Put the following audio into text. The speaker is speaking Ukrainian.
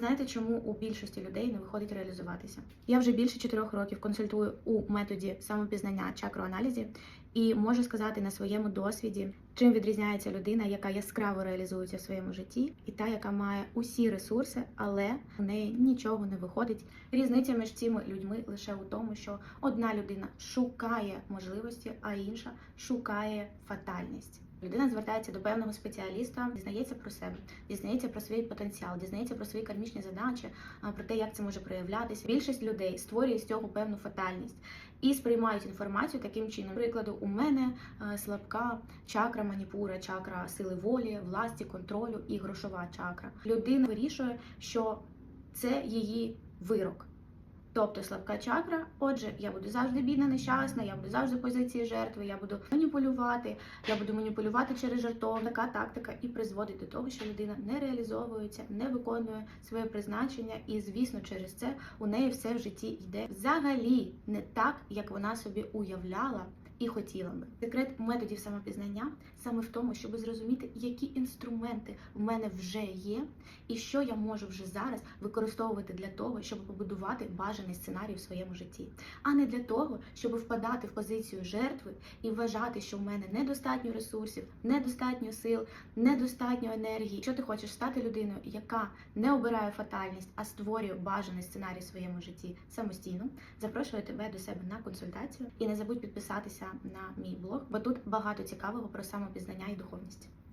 Знаєте, чому у більшості людей не виходить реалізуватися? Я вже більше чотирьох років консультую у методі самопізнання чакроаналізі і можу сказати на своєму досвіді, чим відрізняється людина, яка яскраво реалізується в своєму житті, і та, яка має усі ресурси, але у неї нічого не виходить. Різниця між цими людьми лише у тому, що одна людина шукає можливості, а інша шукає фатальність. Людина звертається до певного спеціаліста, дізнається про себе, дізнається про свій потенціал, дізнається про свої кармічні задачі, про те, як це може проявлятися. Більшість людей створює з цього певну фатальність і сприймають інформацію таким чином. Прикладу, у мене слабка чакра маніпура, чакра сили волі, власті, контролю і грошова чакра. Людина вирішує, що це її вирок. Тобто слабка чакра, отже, я буду завжди бідна, нещасна, я буду завжди в позиції жертви, я буду маніпулювати, я буду маніпулювати через жартов. Така тактика і призводить до того, що людина не реалізовується, не виконує своє призначення, і звісно, через це у неї все в житті йде взагалі не так, як вона собі уявляла. І хотіла би. Секрет методів самопізнання саме в тому, щоб зрозуміти, які інструменти в мене вже є, і що я можу вже зараз використовувати для того, щоб побудувати бажаний сценарій в своєму житті, а не для того, щоб впадати в позицію жертви і вважати, що в мене недостатньо ресурсів, недостатньо сил, недостатньо енергії. Якщо ти хочеш стати людиною, яка не обирає фатальність, а створює бажаний сценарій в своєму житті самостійно, запрошую тебе до себе на консультацію. І не забудь підписатися на мій блог, бо тут багато цікавого про самопізнання і духовність.